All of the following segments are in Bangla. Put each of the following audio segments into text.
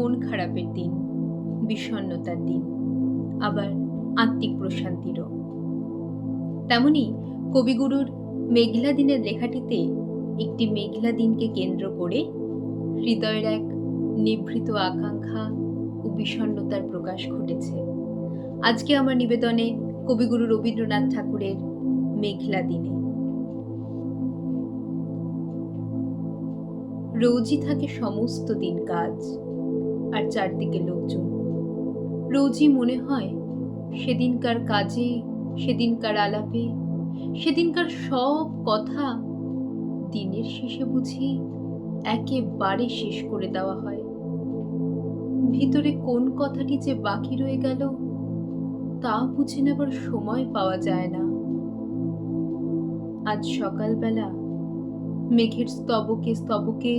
মন খারাপের দিন, বিষণ্ণতার দিন, আবার আত্মিক প্রশান্তিরও তেমনি কবিগুরুর মেঘলা দিনের লেখাটিতে একটি মেঘলা দিনকে কেন্দ্র করে হৃদয়ের এক নিভৃত আকাঙ্ক্ষা ও বিষণ্ণতার প্রকাশ ঘটেছে। আজকে আমার নিবেদনে কবিগুরু রবীন্দ্রনাথ ঠাকুরের মেঘলা দিনে। রোজই থাকে সমস্ত দিন কাজ আর চারদিকে লোকজন। রোজই মনে হয়, সেদিনকার কাজে, সেদিনকার আলাপে, সেদিনকার সব কথা দিনের শেষে বুঝি একেবারে শেষ করে দেওয়া হয়। ভিতরে কোন কথাটি যে বাকি রয়ে গেল, তা বুঝে নেবার সময় পাওয়া যায় না। আজ সকালবেলা মেঘের স্তবকে স্তবকে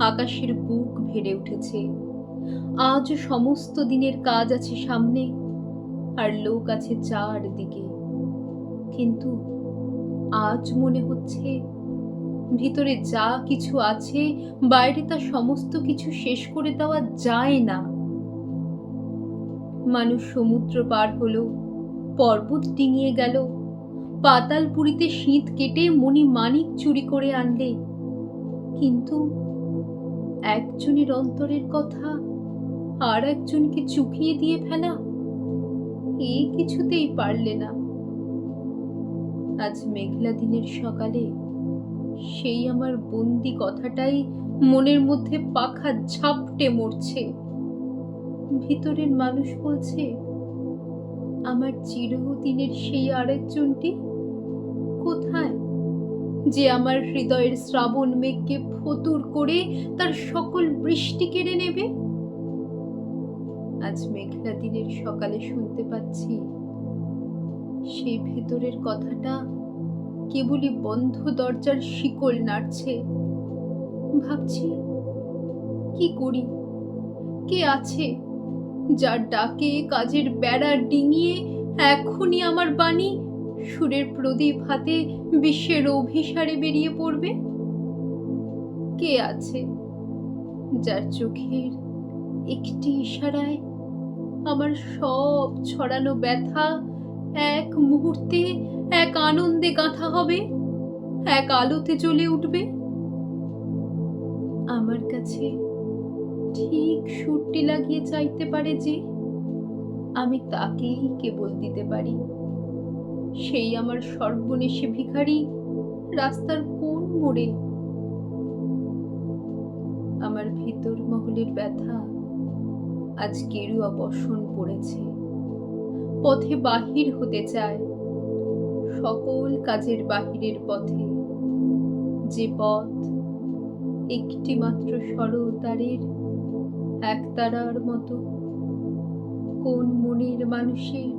আকাশের বুক ভেড়ে উঠেছে। আজ সমস্ত দিনের কাজ আছে সামনে, আর লোক আছে চারদিকে কিন্তু আজ মনে হচ্ছে ভিতরে যা কিছু আছে, বাইরে তা সমস্ত কিছু শেষ করে দেওয়া যায় না। মানুষ সমুদ্র পার হলো, পর্বত ডিঙিয়ে গেল পাতালপুরিতে শীত কেটে মণি মানিক চুরি করে আনলে। কিন্তু একজনের অন্তরের কথা আর একজনকে চুকিয়ে দিয়ে ফেলা এই কিছুতেই পারলে না। আজ মেঘলা দিনের সকালে সেই আমার বন্দি কথাটাই মনের মধ্যে পাখা ঝাপটে মরছে। ভিতরের মানুষ বলছে, আমার চিরদিনের সেই আরেকজনটি কোথায়? যে আমার হৃদয়ের শ্রাবণ মেঘকে ফতুর করে তার সকল বৃষ্টি কেড়ে নেবে। আজ মেঘলা দিনের সকালে শুনতে পাচ্ছি সেই ভেতরের কথাটা কেবলই বন্ধ দরজার শিকল নাড়ছে। ভাবছি, কি করি? কে আছে যার ডাকে কাজের বেড়া ডিঙিয়ে এখনই আমার বাণী সুরের প্রদীপ হাতে বিশ্বের অভিসারে বেরিয়ে পড়বে? কে আছে যার চোখের একটি ইশারায় আমার সব ছড়ানো ব্যথা এক মুহূর্তে, এক আনন্দে গাঁথা হবে, এক আলোতে জ্বলে উঠবে? আমার কাছে ঠিক সুরটি লাগিয়ে চাইতে পারে যে, আমি তাকেই কেবল দিতে পারি। সেই আমার সর্বনেশে ভিখারি রাস্তার কোন মোড়ে? আমার ভিতর মহলের ব্যথা আজ গেরুয়া বসন পড়েছে। পথে বাহির হতে চায় সকল কাজের বাহিরের পথে। যে পথ একটি মাত্র সরল তারের একতারার মতো। কোন মনের মানুষের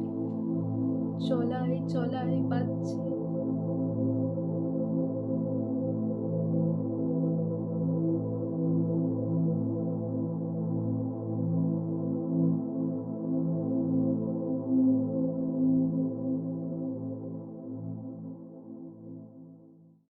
চলায় চলায় বাজছে